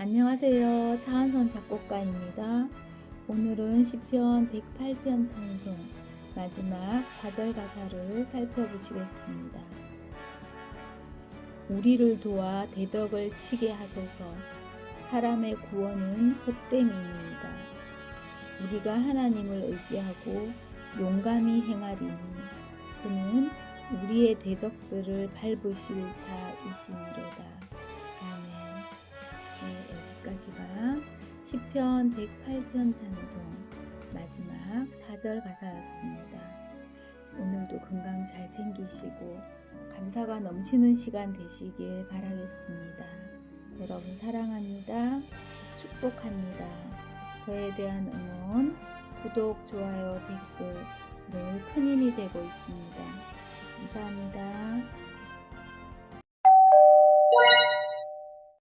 안녕하세요. 차한선 작곡가입니다. 오늘은 시편 108편 찬송 마지막 4절 가사를 살펴보시겠습니다. 우리를 도와 대적을 치게 하소서. 사람의 구원은 헛됨이니이다. 우리가 하나님을 의지하고 용감히 행하리니 그는 우리의 대적들을 밟으실 자이시니라. 네, 여기까지가 시편 108편 찬송 마지막 4절 가사였습니다. 오늘도 건강 잘 챙기시고 감사가 넘치는 시간 되시길 바라겠습니다. 여러분 사랑합니다. 축복합니다. 저에 대한 응원, 구독, 좋아요, 댓글 늘 큰 힘이 되고 있습니다. 감사합니다.